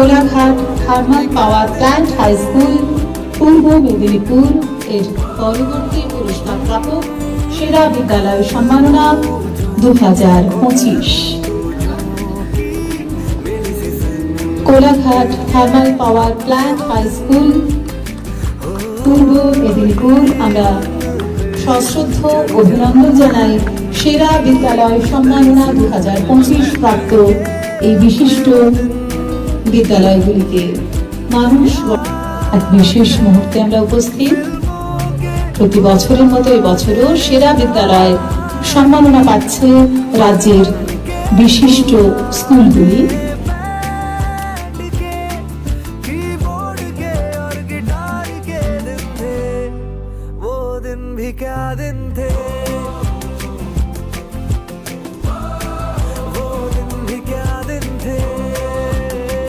Kolaghat thermal power plant high school, Purba Medinipur এর পরবর্তী পুরস্কার প্রাপক সেরা বিদ্যালয় সম্মাননা দু হাজার পঁচিশ। Kolaghat thermal power plant high school, Purba Medinipur আমরা সশ্রদ্ধ অভিনন্দন জানাই সেরা বিদ্যালয় সম্মাননা দু হাজার পঁচিশ প্রাপ্ত এই বিশিষ্ট বিদ্যালয়গুলিতে মানুষ এক বিশেষ মুহূর্তে আমরা উপস্থিত। প্রতি বছরের মতো এবছরও সেরা বিদ্যালয় সম্মাননা পাচ্ছে রাজ্যের বিশিষ্ট স্কুলগুলি। क्या दिन थे।